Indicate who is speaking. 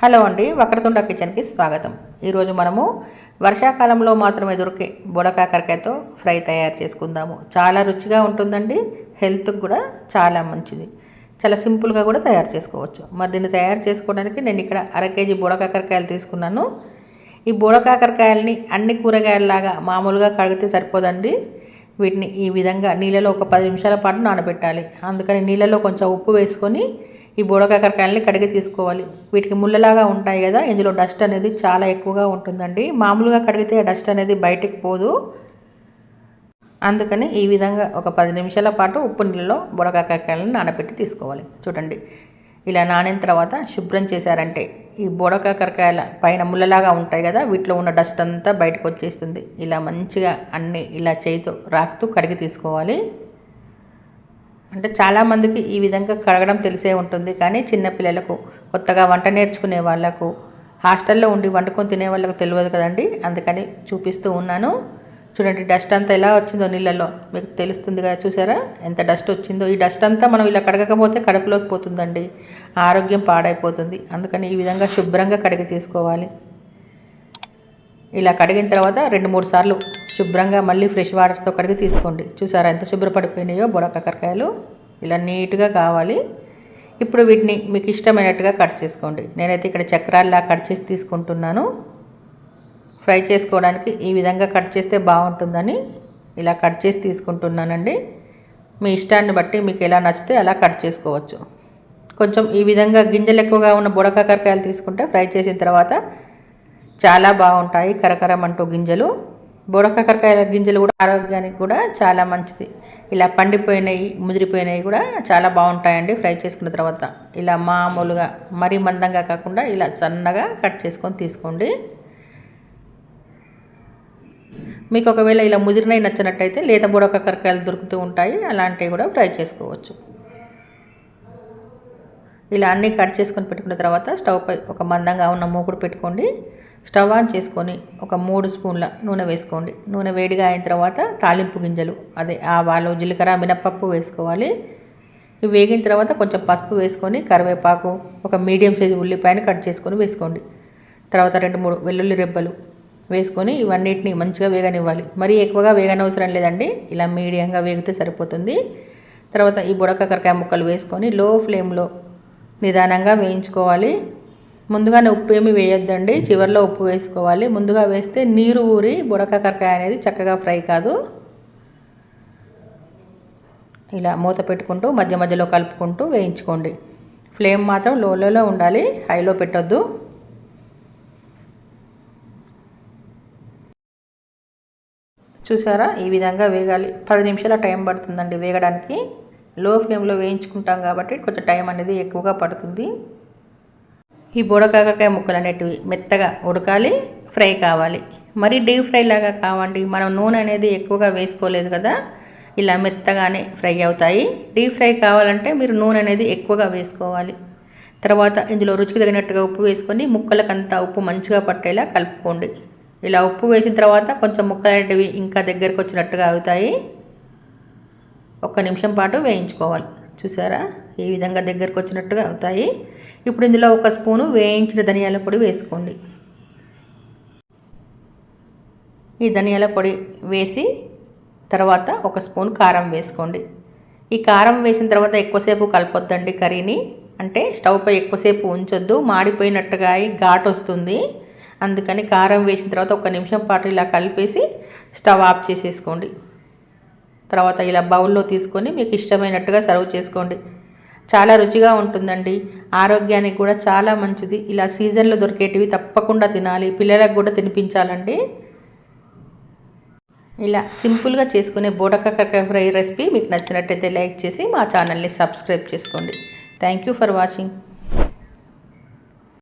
Speaker 1: Hello అండి వక్రతుండ కిచెన్కి స్వాగతం. ఈరోజు మనము వర్షాకాలంలో మాత్రమే దొరికే బుడకాకరకాయతో ఫ్రై తయారు చేసుకుందాము. చాలా రుచిగా ఉంటుందండి హెల్త్కి కూడా చాలా మంచిది. చాలా సింపుల్గా కూడా తయారు చేసుకోవచ్చు. మరి దీన్ని తయారు చేసుకోవడానికి నేను ఇక్కడ అర కేజీ బుడకాకరకాయలు తీసుకున్నాను. ఈ బుడకాకరకాయలని అన్ని కూరగాయలలాగా మామూలుగా కడిగితే సరిపోదండి. వీటిని ఈ విధంగా నీళ్ళలో ఒక పది నిమిషాల పాటు నానబెట్టాలి. అందుకని నీళ్ళలో కొంచెం ఉప్పు వేసుకొని ఈ బుడకాకరకాయలని కడిగి తీసుకోవాలి. వీటికి ముళ్ళలాగా ఉంటాయి కదా ఇందులో డస్ట్ అనేది చాలా ఎక్కువగా ఉంటుందండి. మామూలుగా కడిగితే డస్ట్ అనేది బయటికి పోదు. అందుకని ఈ విధంగా ఒక పది నిమిషాల పాటు ఉప్పు నీళ్ళలో బుడకాకరకాయలను నానబెట్టి తీసుకోవాలి. చూడండి ఇలా నానిన తర్వాత శుభ్రం చేశారంటే ఈ బుడకాకరకాయల పైన ముళ్ళలాగా ఉంటాయి కదా వీటిలో ఉన్న డస్ట్ అంతా బయటకు వచ్చేస్తుంది. ఇలా మంచిగా అన్ని ఇలా చేయితో రాకుతూ కడిగి తీసుకోవాలి. అంటే చాలామందికి ఈ విధంగా కడగడం తెలిసే ఉంటుంది. కానీ చిన్నపిల్లలకు కొత్తగా వంట నేర్చుకునే వాళ్ళకు హాస్టల్లో ఉండి వండుకొని తినే వాళ్ళకు తెలియదు కదండి. అందుకని చూపిస్తూ ఉన్నాను. చూడండి డస్ట్ అంతా ఎలా వచ్చిందో నీళ్ళల్లో. మీకు తెలుస్తుంది కదా చూసారా? ఎంత డస్ట్ వచ్చిందో. ఈ డస్ట్ అంతా మనం ఇలా కడగకపోతే కడుపులోకి పోతుందండి. ఆరోగ్యం పాడైపోతుంది. అందుకని ఈ విధంగా శుభ్రంగా కడిగి తీసుకోవాలి. ఇలా కడిగిన తర్వాత రెండు మూడు సార్లు శుభ్రంగా మళ్ళీ ఫ్రెష్ వాటర్తో కడిగి తీసుకోండి. చూసారా ఎంత శుభ్రపడిపోయినాయో బుడకాకరకాయలు. ఇలా నీట్గా కావాలి. ఇప్పుడు వీటిని మీకు ఇష్టమైనట్టుగా కట్ చేసుకోండి. నేనైతే ఇక్కడ చక్రాల్లా కట్ చేసి తీసుకుంటున్నాను. ఫ్రై చేసుకోవడానికి ఈ విధంగా కట్ చేస్తే బాగుంటుందని ఇలా కట్ చేసి తీసుకుంటున్నానండి. మీ ఇష్టాన్ని బట్టి మీకు ఎలా నచ్చితే అలా కట్ చేసుకోవచ్చు. కొంచెం ఈ విధంగా గింజలు ఎక్కువగా ఉన్న బుడకాకరకాయలు తీసుకుంటే ఫ్రై చేసిన తర్వాత చాలా బాగుంటాయి. కరకరమంటూ గింజలు. బుడకాకరకాయల గింజలు కూడా ఆరోగ్యానికి కూడా చాలా మంచిది. ఇలా పండిపోయినవి ముదిరిపోయినవి కూడా చాలా బాగుంటాయండి ఫ్రై చేసుకున్న తర్వాత. ఇలా మామూలుగా మరీ మందంగా కాకుండా ఇలా సన్నగా కట్ చేసుకొని తీసుకోండి. మీకు ఒకవేళ ఇలా ముదిరినవి నచ్చినట్టయితే లేత బుడకాకరకాయలు దొరుకుతూ ఉంటాయి అలాంటివి కూడా ఫ్రై చేసుకోవచ్చు. ఇలా అన్నీ కట్ చేసుకొని పెట్టుకున్న తర్వాత స్టవ్ పై ఒక మందంగా ఉన్న మూకుడు పెట్టుకోండి. స్టవ్ ఆన్ చేసుకొని ఒక మూడు స్పూన్ల నూనె వేసుకోండి. నూనె వేడిగా అయిన తర్వాత తాలింపు గింజలు అదే ఆవాలు జీలకర్ర మినప్పప్పు వేసుకోవాలి. ఇవి వేగిన తర్వాత కొంచెం పసుపు వేసుకొని కరివేపాకు ఒక మీడియం సైజు ఉల్లిపాయను కట్ చేసుకొని వేసుకోండి. తర్వాత రెండు మూడు వెల్లుల్లి రెబ్బలు వేసుకొని ఇవన్నిటిని మంచిగా వేగనివ్వాలి. మరీ ఎక్కువగా వేగనవసరం లేదండి. ఇలా మీడియంగా వేగితే సరిపోతుంది. తర్వాత ఈ బుడకాకరకాయ ముక్కలు వేసుకొని లో ఫ్లేమ్లో నిదానంగా వేయించుకోవాలి. ముందుగానే ఉప్పు ఏమి వేయొద్దండి. చివరిలో ఉప్పు వేసుకోవాలి. ముందుగా వేస్తే నీరు ఊరి బుడకాకరకాయ అనేది చక్కగా ఫ్రై కాదు. ఇలా మూత పెట్టుకుంటూ మధ్య మధ్యలో కలుపుకుంటూ వేయించుకోండి. ఫ్లేమ్ మాత్రం లోలోలో ఉండాలి. హైలో పెట్టొద్దు. చూసారా? ఈ విధంగా వేగాలి. పది నిమిషాల టైం పడుతుందండి వేగడానికి. లో ఫ్లేమ్లో వేయించుకుంటాం కాబట్టి కొంచెం టైం అనేది ఎక్కువగా పడుతుంది. ఈ బుడకాకరకాయ ముక్కలు అనేటివి మెత్తగా ఉడకాలి ఫ్రై కావాలి. మరి డీప్ ఫ్రై లాగా కావండి. మనం నూనె అనేది ఎక్కువగా వేసుకోలేదు కదా ఇలా మెత్తగానే ఫ్రై అవుతాయి. డీప్ ఫ్రై కావాలంటే మీరు నూనె అనేది ఎక్కువగా వేసుకోవాలి. తర్వాత ఇందులో రుచికి తగినట్టుగా ఉప్పు వేసుకొని ముక్కలకంతా ఉప్పు మంచిగా పట్టేలా కలుపుకోండి. ఇలా ఉప్పు వేసిన తర్వాత కొంచెం ముక్కలు అనేటివి ఇంకా దగ్గరకు వచ్చినట్టుగా అవుతాయి. ఒక్క నిమిషం పాటు వేయించుకోవాలి. చూసారా? ఈ విధంగా దగ్గరకు వచ్చినట్టుగా అవుతాయి. ఇప్పుడు ఇందులో ఒక స్పూను వేయించిన ధనియాల పొడి వేసుకోండి. ఈ ధనియాల పొడి వేసి తర్వాత ఒక స్పూన్ కారం వేసుకోండి. ఈ కారం వేసిన తర్వాత ఎక్కువసేపు కలపొద్దండి కర్రీని. అంటే స్టవ్పై ఎక్కువసేపు ఉంచొద్దు. మాడిపోయినట్టుగా అయి ఘాట్ వస్తుంది. అందుకని కారం వేసిన తర్వాత ఒక నిమిషం పాటు ఇలా కలిపేసి స్టవ్ ఆఫ్ చేసేసుకోండి. తర్వాత ఇలా బౌల్లో తీసుకొని మీకు ఇష్టమైనట్టుగా సర్వ్ చేసుకోండి. చాలా రుచిగా ఉంటుందండి. ఆరోగ్యానికి కూడా చాలా మంచిది. ఇలా సీజన్లో దొరికేటివి తప్పకుండా తినాలి. పిల్లలకు కూడా తినిపించాలండి. ఇలా సింపుల్గా చేసుకునే బోడకాకరకాయ ఫ్రై రెసిపీ మీకు నచ్చినట్టయితే లైక్ చేసి మా ఛానల్ని సబ్స్క్రైబ్ చేసుకోండి. Thank you for watching.